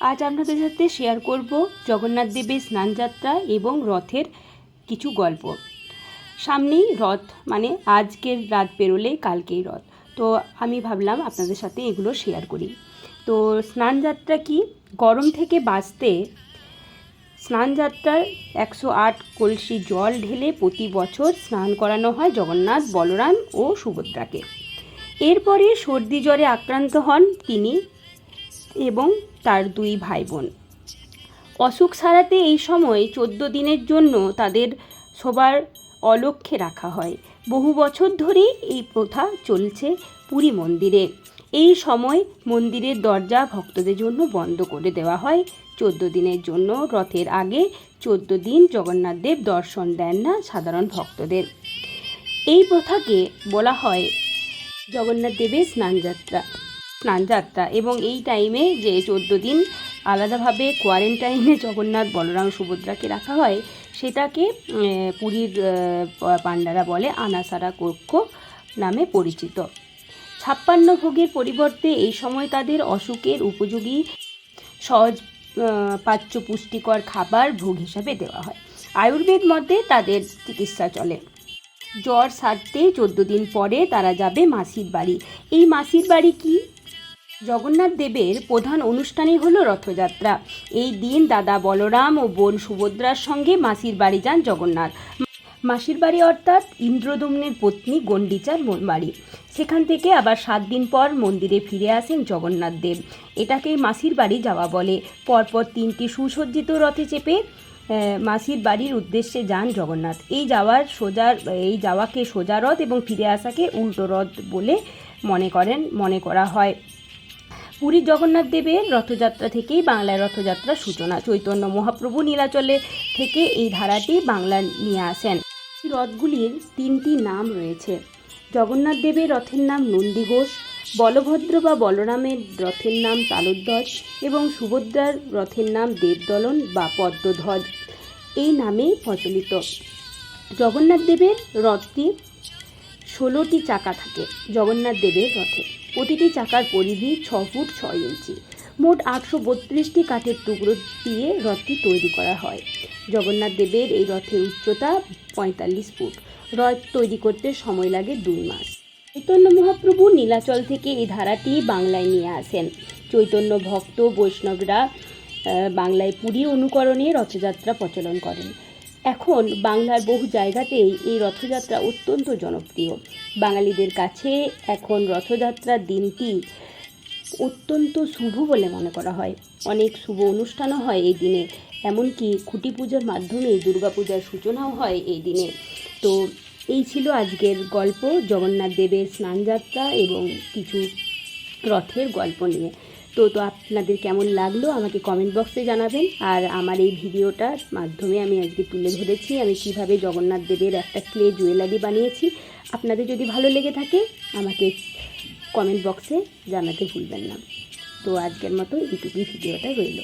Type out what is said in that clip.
আজ আপনাদের সাথে শেয়ার করব জগন্নাথ দেবের স্নানযাত্রা এবং রথের কিছু গল্প। সামনেই রথ মানে আজকের রাত পেরোলে কালকেই রথ। তো আমি ভাবলাম আপনাদের সাথে এগুলো শেয়ার করি। তো স্নানযাত্রা কি? গরম থেকে বাঁচতে স্নানযাত্রার একশো আট কলসি জল ঢেলে প্রতি বছর স্নান করানো হয় জগন্নাথ, বলরাম ও সুভদ্রাকে। এরপরে সর্দি জ্বরে আক্রান্ত হন তিনি। এবং তার দুই ভাই বোন অসুখ সারাতে এই সময় চোদ্দ দিনের জন্য তাদের সবার অলক্ষ্যে রাখা হয়। বহু বছর ধরেই এই প্রথা চলছে পুরী মন্দিরে। এই সময় মন্দিরের দরজা ভক্তদের জন্য বন্ধ করে দেওয়া হয়। চোদ্দ দিনের জন্য রথের আগে চোদ্দ দিন জগন্নাথ দেব দর্শন দেন না সাধারণ ভক্তদের। এই প্রথাকে বলা হয় জগন্নাথ দেবের স্নানযাত্রা। স্নানযাত্রা এবং এই টাইমে যে চোদ্দ দিন আলাদাভাবে কোয়ারেন্টাইনে জগন্নাথ বলরাম সুভদ্রাকে রাখা হয়, সেটাকে পুরীর পাণ্ডারা বলে আনাসারা কক্ষ নামে পরিচিত। ছাপ্পান্ন ভোগের পরিবর্তে এই সময় তাদের অসুখের উপযোগী সহজ পাচ্য পুষ্টিকর খাবার ভোগ হিসাবে দেওয়া হয়। আয়ুর্বেদ মতে তাদের চিকিৎসা চলে। জ্বর সারতে চোদ্দ দিন পরে তারা যাবে মাসির বাড়ি। এই মাসির বাড়ি কি? জগন্নাথ দেবের প্রধান অনুষ্ঠানই হলো রথযাত্রা। এই দিন দাদা বলরাম ও বোন সুভদ্রার সঙ্গে মাসির বাড়ি যান জগন্নাথ। মাসির বাড়ি অর্থাৎ ইন্দ্রদম্নের পত্নী গণ্ডিচার বাড়ি। সেখান থেকে আবার সাত দিন পর মন্দিরে ফিরে আসেন জগন্নাথ দেব। এটাকেই মাসির বাড়ি যাওয়া বলে। পরপর তিনটি সুসজ্জিত রথে চেপে মাসির বাড়ির উদ্দেশ্যে যান জগন্নাথ। এই যাওয়ার সোজা, এই যাওয়াকে সোজা রথ এবং ফিরে আসাকে উল্টো রথ বলে মনে করেন, মনে করা হয়। পুরীর জগন্নাথ দেবের রথযাত্রা থেকেই বাংলায় রথযাত্রার সূচনা। চৈতন্য মহাপ্রভু নীলাচলে থেকে এই ধারাটি বাংলা নিয়ে আসেন। রথগুলির তিনটি নাম রয়েছে। জগন্নাথ দেবের রথের নাম নন্দীঘোষ বলভদ্র বা বলরামের রথের নাম তালোধ্বজ এবং সুভদ্রার রথের নাম দেবদলন বা পদ্মধ্বজ। এই নামেই প্রচলিত। জগন্নাথ দেবের রথটি ষোলোটি চাকা থাকে, জগন্নাথ দেবের রথে। প্রতিটি চাকার পরিধি ছ ফুট ছয় ইঞ্চি। মোট আটশো বত্রিশটি কাঠের টুকরো দিয়ে রথটি তৈরি করা হয়। জগন্নাথ দেবের এই রথের উচ্চতা পঁয়তাল্লিশ ফুট। রথ তৈরি করতে সময় লাগে দুই মাস। চৈতন্য মহাপ্রভু নীলাচল থেকে এই ধারাটি বাংলায় নিয়ে আসেন। চৈতন্য ভক্ত বৈষ্ণবরা বাংলায় পুরী অনুকরণে রথযাত্রা প্রচলন করেন। এখন বাংলার বহু জায়গাতেই এই রথযাত্রা অত্যন্ত জনপ্রিয়। বাঙালিদের কাছে এখন রথযাত্রার দিনটি অত্যন্ত শুভ বলে মনে করা হয়। অনেক শুভ অনুষ্ঠানও হয় এই দিনে, এমনকি খুঁটি পুজোর মাধ্যমে দুর্গাপূজার সূচনাও হয় এই দিনে। তো এই ছিল আজকের গল্প, জগন্নাথ দেবের স্নানযাত্রা এবং কিছু রথের গল্প নিয়ে। তো তো আপনাদের কেমন লাগল আমাকে কমেন্ট বক্সে জানাবেন। আর আমার এই ভিডিওটার মাধ্যমে আমি আজকে তুলে ধরেছি, আমি কীভাবে জগন্নাথ দেবের একটা ক্লে জুয়েলারি বানিয়েছি। আপনাদের যদি ভালো লেগে থাকে, আমাকে কমেন্ট বক্সে জানাতে ভুলবেন না। তো আজকের মতো এইটুকুই ভিডিওটা রইল।